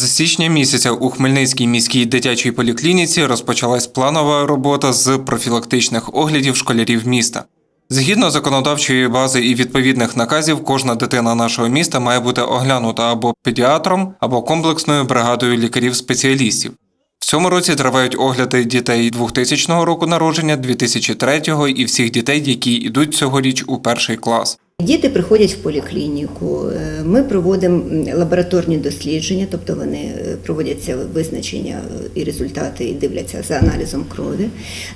З січня місяця у Хмельницькій міській дитячій поліклініці розпочалась планова робота з профілактичних оглядів школярів міста. Згідно законодавчої бази і відповідних наказів, кожна дитина нашого міста має бути оглянута або педіатром, або комплексною бригадою лікарів-спеціалістів. В цьому році тривають огляди дітей 2000 року народження, 2003 і всіх дітей, які йдуть цьогоріч у перший клас. Діти приходять в поліклініку. е, Ми проводимо лабораторні дослідження, тобто вони е, проводяться визначення е, і результати і дивляться за аналізом крові.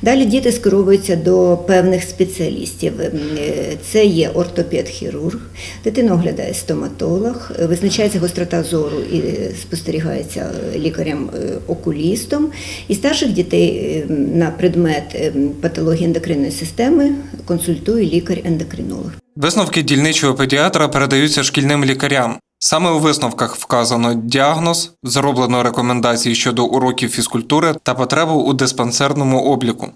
Далі діти скеровуються до певних спеціалістів. Це є ортопед-хірург, дитину оглядає стоматолог, визначається гострота зору і спостерігається лікарем-окулістом. І старших дітей на предмет патології ендокринної системи консультує лікар-ендокринолог. Висновки дільничого педіатра передаються шкільним лікарям. Саме у висновках вказано діагноз, зроблено рекомендації щодо уроків фізкультури та потребу у диспансерному обліку.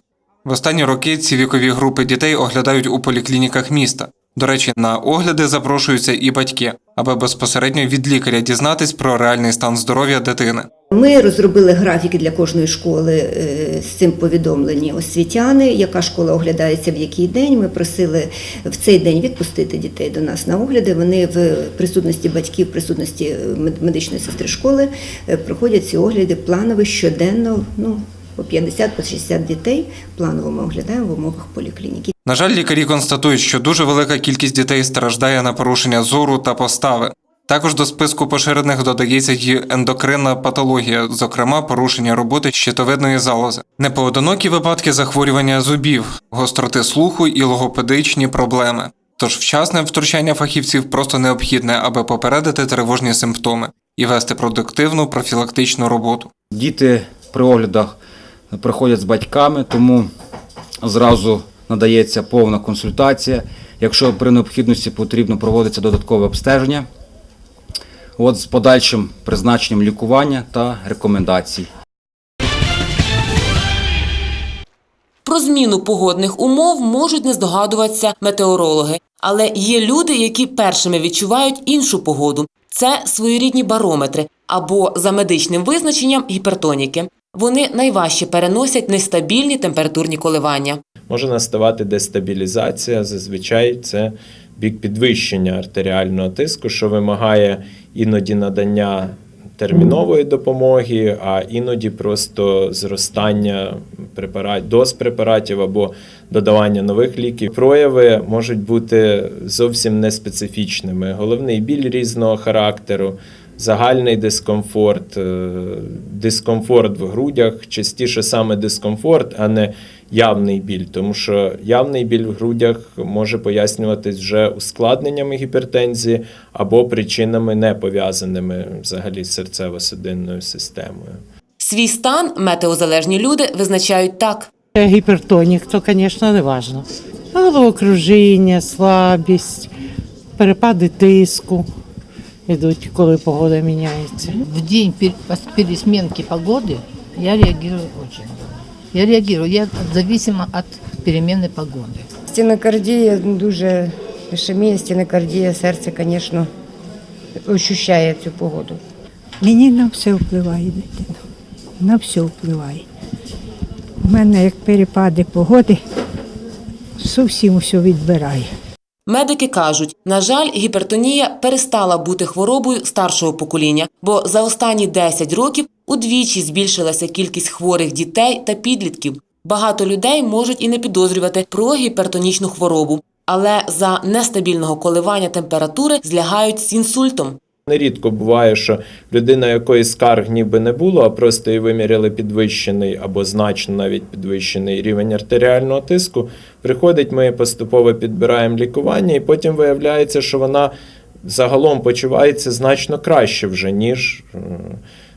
В останні роки ці вікові групи дітей оглядають у поліклініках міста. До речі, на огляди запрошуються і батьки, аби безпосередньо від лікаря дізнатись про реальний стан здоров'я дитини. Ми розробили графіки для кожної школи е, з цим повідомлені освітяни, яка школа оглядається в який день. Ми просили в цей день відпустити дітей до нас на огляди. Вони в присутності батьків, в присутності медичної сестри школи е, проходять ці огляди планово щоденно. Ну по 50 по 60 дітей планово ми оглядаємо в умовах поліклініки. На жаль, лікарі констатують, що дуже велика кількість дітей страждає на порушення зору та постави. Також до списку поширених додається й ендокринна патологія, зокрема порушення роботи щитовидної залози, непоодинокі випадки захворювання зубів, гостроти слуху і логопедичні проблеми. Тож вчасне втручання фахівців просто необхідне, аби попередити тривожні симптоми і вести продуктивну профілактичну роботу. Діти при оглядах приходять з батьками, тому зразу надається повна консультація. Якщо при необхідності потрібно проводиться додаткове обстеження, от з подальшим призначенням лікування та рекомендацій. Про зміну погодних умов можуть не здогадуватися метеорологи, але є люди, які першими відчувають іншу погоду. Це своєрідні барометри або за медичним визначенням гіпертоніки. Вони найважче переносять нестабільні температурні коливання. може наставати дестабілізація. Зазвичай це бік підвищення артеріального тиску, що вимагає іноді надання термінової допомоги, а іноді просто зростання препарат, доз препаратів або додавання нових ліків. Прояви можуть бути зовсім неспецифічними. Головний біль різного характеру. Загальний дискомфорт, е, дискомфорт в грудях, частіше саме дискомфорт, а не явний біль, тому що явний біль в грудях може пояснюватись вже ускладненнями гіпертензії або причинами не пов'язаними взагалі з серцево-судинною системою. Свій стан метеозалежні люди визначають так. Е, Гіпертонік, то, звісно, не важливо. Головокружіння, слабість, перепади тиску йдуть, коли погода міняється. в день пер- пос- пересменки погоды я реагирую очень. Я реагирую, я зависима от перемены погоды. Стінокардія дуже ішемія, стінокардія, серце, звісно, ощущає цю погоду. Мені на все впливає дитина. На все впливає. У мене як перепади погоди, зовсім все відбирає. Медики кажуть, на жаль, гіпертонія перестала бути хворобою старшого покоління, бо за останні 10 років удвічі збільшилася кількість хворих дітей та підлітків. Багато людей можуть і не підозрювати про гіпертонічну хворобу, але за нестабільного коливання температури злягають з інсультом. Нерідко буває, що людина, якої скарг ніби не було, а просто їй виміряли підвищений або значно навіть підвищений рівень артеріального тиску. Приходить, ми поступово підбираємо лікування, і потім виявляється, що вона загалом почувається значно краще вже, ніж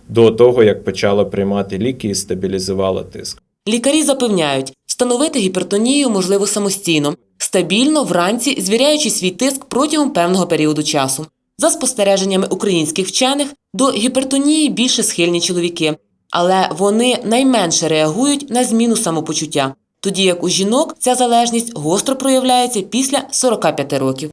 до того, як почала приймати ліки і стабілізувала тиск. Лікарі запевняють, встановити гіпертонію можливо самостійно, стабільно вранці звіряючи свій тиск протягом певного періоду часу. За спостереженнями українських вчених, до гіпертонії більше схильні чоловіки, але вони найменше реагують на зміну самопочуття, тоді як у жінок ця залежність гостро проявляється після 45 років.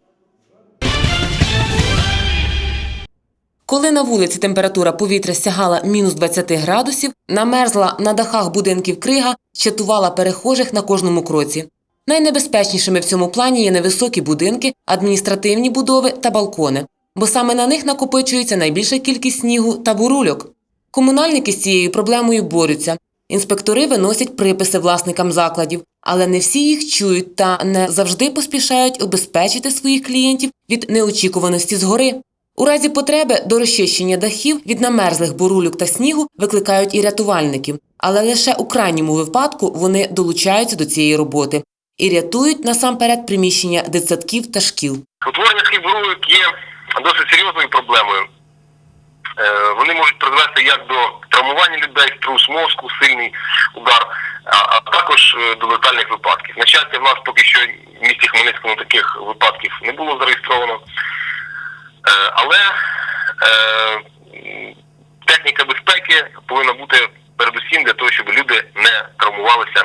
Коли на вулиці температура повітря сягала мінус 20 градусів, намерзла на дахах будинків крига, чатувала перехожих на кожному кроці. Найнебезпечнішими в цьому плані є невисокі будинки, адміністративні будови та балкони, бо саме на них накопичується найбільша кількість снігу та бурульок. Комунальники з цією проблемою борються. Інспектори виносять приписи власникам закладів, але не всі їх чують та не завжди поспішають обезпечити своїх клієнтів від неочікуваності згори. У разі потреби до розчищення дахів від намерзлих бурульок та снігу викликають і рятувальників, але лише у крайньому випадку вони долучаються до цієї роботи і рятують насамперед приміщення дитсадків та шкіл. Утворення хліборуйок є досить серйозною проблемою. Е, Вони можуть призвести як до травмування людей, струс мозку, сильний удар, а, також е, до летальних випадків. На щастя, в нас поки що в місті Хмельницькому таких випадків не було зареєстровано. Е, Але техніка безпеки повинна бути передусім для того, щоб люди не травмувалися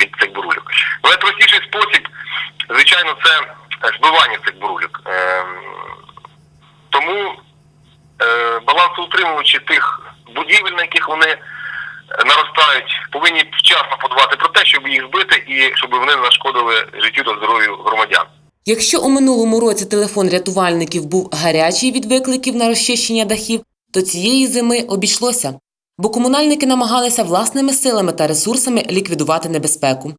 від цих бурульок. Найпростіший спосіб, звичайно, це збивання цих подбати про те, щоб їх збити і щоб вони не нашкодили життю та здоров'ю громадян. Якщо у минулому році телефон рятувальників був гарячий від викликів на розчищення дахів, то цієї зими обійшлося, бо комунальники намагалися власними силами та ресурсами ліквідувати небезпеку.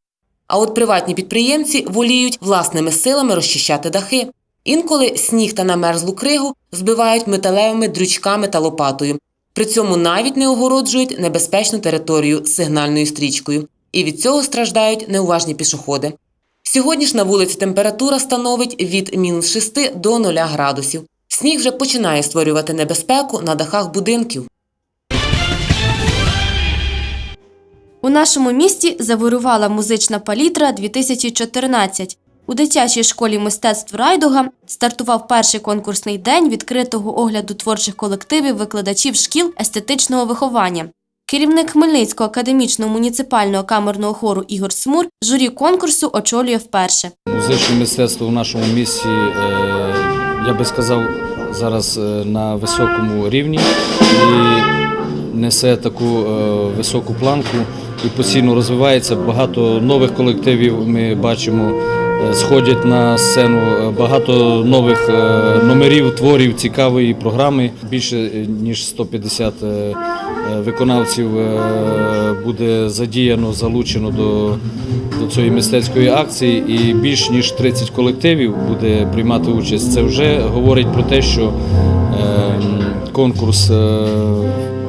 А от приватні підприємці воліють власними силами розчищати дахи. Інколи сніг та намерзлу кригу збивають металевими дрючками та лопатою. При цьому навіть не огороджують небезпечну територію сигнальною стрічкою. І від цього страждають неуважні пішоходи. Сьогодні ж на вулиці температура становить від мінус 6 до 0 градусів. Сніг вже починає створювати небезпеку на дахах будинків. У нашому місті завирувала музична палітра 2014. У дитячій школі мистецтв Райдуга стартував перший конкурсний день відкритого огляду творчих колективів викладачів шкіл естетичного виховання. Керівник Хмельницького академічного муніципального камерного хору Ігор Смур журі конкурсу очолює вперше. Музичне мистецтво в нашому місті, е, я би сказав, зараз е, на високому рівні і несе таку е, високу планку і постійно розвивається. Багато нових колективів ми бачимо. Е, Сходять на сцену е, багато нових е, номерів, творів, цікавої програми. Більше ніж 150 е, е, виконавців буде задіяно, залучено до, до цієї мистецької акції, і більш ніж 30 колективів буде приймати участь. Це вже говорить про те, що е, конкурс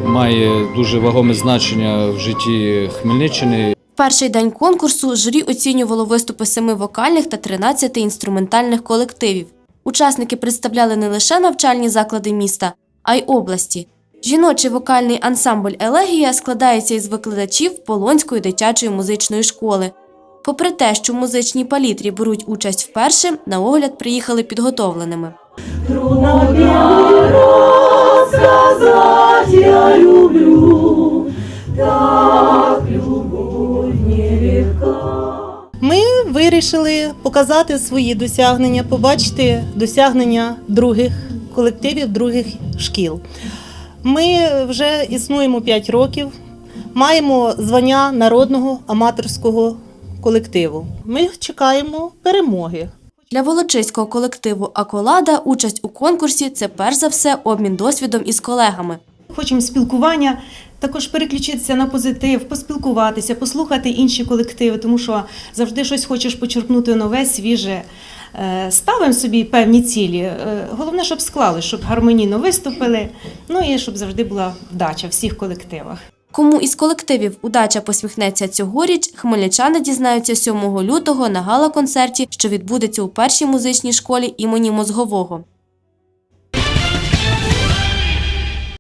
має дуже вагоме значення в житті Хмельниччини. Перший день конкурсу журі оцінювало виступи семи вокальних та 13 інструментальних колективів. Учасники представляли не лише навчальні заклади міста, а й області. Жіночий вокальний ансамбль Елегія складається із викладачів Полонської дитячої музичної школи. Попри те, що в музичній палітрі беруть участь вперше, на огляд приїхали підготовленими. Ми вирішили показати свої досягнення, побачити досягнення других колективів, других шкіл. Ми вже існуємо 5 років, маємо звання народного аматорського колективу. Ми чекаємо перемоги. Для волочиського колективу Аколада участь у конкурсі це перш за все обмін досвідом із колегами. Хочемо спілкування, також переключитися на позитив, поспілкуватися, послухати інші колективи, тому що завжди щось хочеш почерпнути нове, свіже. Е, Ставимо собі певні цілі. Е, Головне, щоб склали, щоб гармонійно виступили, ну і щоб завжди була вдача в всіх колективах. Кому із колективів удача посміхнеться цьогоріч, хмельничани дізнаються 7 лютого на гала-концерті, що відбудеться у першій музичній школі імені Мозгового.